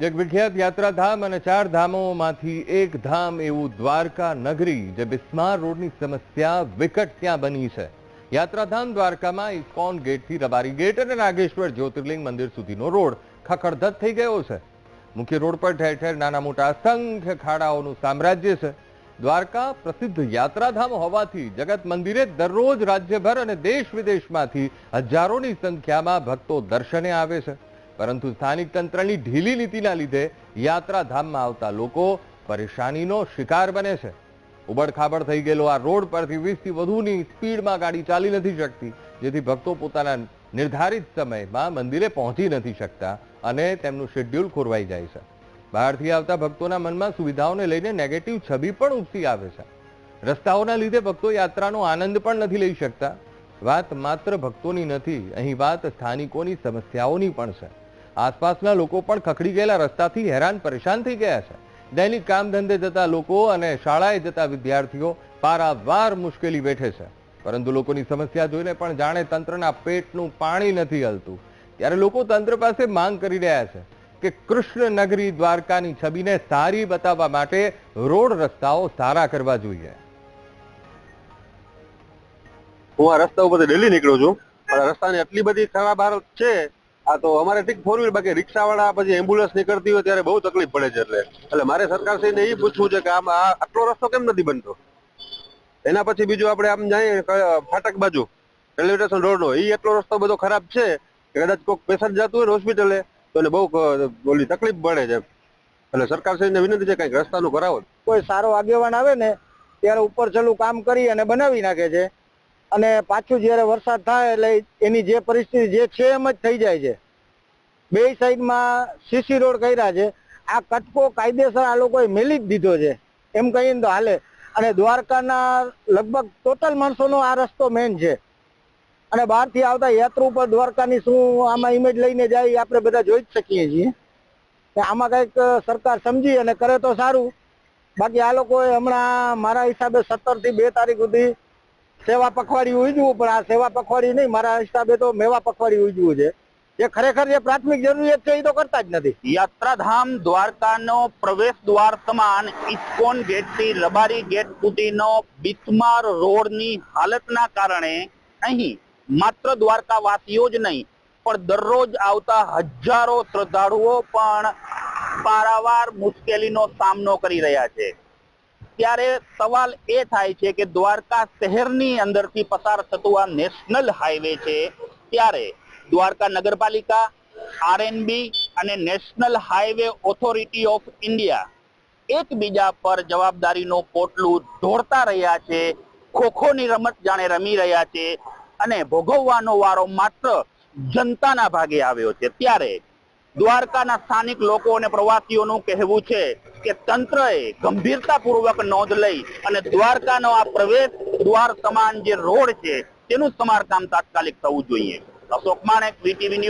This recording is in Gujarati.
જગવિખ્યાત યાત્રાધામ અને ચાર ધામોમાંથી એક ધામ એવું દ્વારકા નગરી જે બિસ્માર રોડની સમસ્યા વિકટ ત્યાં બની છે. યાત્રાધામ દ્વારકામાં ઇસ્કોન ગેટથી રબારી ગેટ અને નાગેશ્વર જ્યોતિર્લિંગ મંદિર સુધીનો રોડ ખખડધજ થઈ ગયો છે. મુખ્ય રોડ પર ઠેર ઠેર નાના મોટા અસંખ્ય ખાડાઓનું સામ્રાજ્ય છે. દ્વારકા પ્રસિદ્ધ યાત્રાધામ હોવાથી જગત મંદિરે દરરોજ રાજ્યભર અને દેશ વિદેશમાંથી હજારોની સંખ્યામાં ભક્તો દર્શને આવે છે. પરંતુ સ્થાનિક તંત્રની ઢીલી નીતિના લીધે યાત્રાધામમાં આવતા લોકો પરેશાનીનો શિકાર બને છે. ઉબડખાબડ થઈ ગયેલો આ રોડ પરથી વીસથી વધુની સ્પીડમાં ગાડી ચાલી નથી શકતી, જેથી ભક્તો પોતાના નિર્ધારિત સમયમાં મંદિરે પહોંચી નથી શકતા અને તેમનું શેડ્યુલ ખોરવાઈ જાય છે. બહારથી આવતા ભક્તોના મનમાં સુવિધાઓને લઈને નેગેટિવ છબી પણ ઉપસી આવે છે. રસ્તાઓના લીધે ભક્તો યાત્રાનો આનંદ પણ નથી લઈ શકતા. વાત માત્ર ભક્તોની નથી, અહીં વાત સ્થાનિકોની સમસ્યાઓની પણ છે. આસપાસના લોકો પણ ખખડી ગયેલા રસ્તાથી હેરાન પરેશાન થઈ ગયા છે. દૈનિક કામ ધંધે જતા લોકો અને શાળાએ જતા વિદ્યાર્થીઓ પારાવાર મુશ્કેલી વેઠે છે. પરંતુ લોકોની સમસ્યા જોઈને પણ જાણે તંત્રના પેટનું પાણી નથી હલતું. ત્યારે લોકો તંત્ર પાસે માંગ કરી રહ્યા છે કે કૃષ્ણ નગરી દ્વારકાની છબીને સારી બતાવવા માટે રોડ રસ્તાઓ સારા કરવા જોઈએ. હું આ રસ્તા ઉપર ડેલી નીકળું છું. રસ્તાની આટલી બધી ખરાબ છે આ તો અમારે ઠીક ફોર વ્હીલ બાકી રિક્ષા વાળા પછી એમ્બ્યુલન્સ નીકળતી હોય ત્યારે બહુ તકલીફ પડે છે એટલે. એટલે મારે સરકારશ્રીને એ પૂછવું છે કે આમ આ આટલો રસ્તો કેમ નથી બનતો? એના પછી બીજું આપણે આમ જઈએ ફાટક બાજુ, રેલવે સ્ટેશન રોડ નો એ એટલો રસ્તો બધો ખરાબ છે કે કદાચ કોઈક પેશન્ટ જતું હોય ને હોસ્પિટલે, તો એને બહુ ઓલી તકલીફ પડે છે એટલે સરકારશ્રીને વિનંતી છે કંઈક રસ્તાનું કરાવો. કોઈ સારો આગેવાન આવે ને, ત્યારે ઉપર છેલ્લું કામ કરી અને બનાવી નાખે છે. અને પાછું જ્યારે વરસાદ થાય એટલે એની જે પરિસ્થિતિ જે છે એમ જ થઈ જાય છે. બે સાઈડમાં સીસી રોડ કર્યા છે. આ કટકો કાયદેસર આ લોકોએ મેલી જ દીધો છે. એમ કહીને તો હાલે. અને દ્વારકાના લગભગ ટોટલ માણસોનો આ રસ્તો મેન છે. અને બહારથી આવતા યાત્રુ પર દ્વારકાની શું આમાં ઇમેજ લઈને જાય આપણે બધા જોઈ જ શકીએ છીએ. આમાં કંઈક સરકાર સમજી અને કરે તો સારું. બાકી આ લોકોએ હમણાં મારા હિસાબે સત્તરથી બે તારીખ સુધી સેવા પખવાડી ઉજવું, પણ આ સેવા પખવાડી નહીં. મારા હિસાબે તો મેવા પખવાડી ઉજવું છે. જે ખરેખર જે પ્રાથમિક જરૂરિયાત છે, એ તો કરતા જ નથી. યાત્રાધામ દ્વારકાનો પ્રવેશ દ્વાર સમાન ઇસ્કોન ગેટથી રબારી ગેટ સુધીનો બિસ્માર રોડની હાલતના કારણે અહીં માત્ર દ્વારકાવાસીઓ જ નહીં, પણ દરરોજ આવતા હજારો શ્રદ્ધાળુઓ પણ પારાવાર મુશ્કેલીનો સામનો કરી રહ્યા છે. ત્યારે સવાલ એ થાય છે કે દ્વારકા શહેરની અંદરથી પસાર થતું આ નેશનલ હાઈવે છે ત્યારે દ્વારકા નગરપાલિકા આરએનબી અને national highway authority of India એકબીજા પર જવાબદારીનો પોટલું ઢોળતા રહ્યા છે, ખોખોની રમત જાણે રમી રહ્યા છે અને ભોગવવાનો વારો માત્ર જનતાના ભાગે આવ્યો છે. ત્યારે દ્વારકાના સ્થાનિક લોકો અને પ્રવાસીઓનું કહેવું છે કે તંત્રએ ગંભીરતાપૂર્વક નોંધ લઈ અને દ્વારકાનો આ પ્રવેશ, દ્વાર સમાન જે રોડ છે, તેનું સમારકામ તાત્કાલિક થવું જોઈએ. અશોક માણેક વીટીવી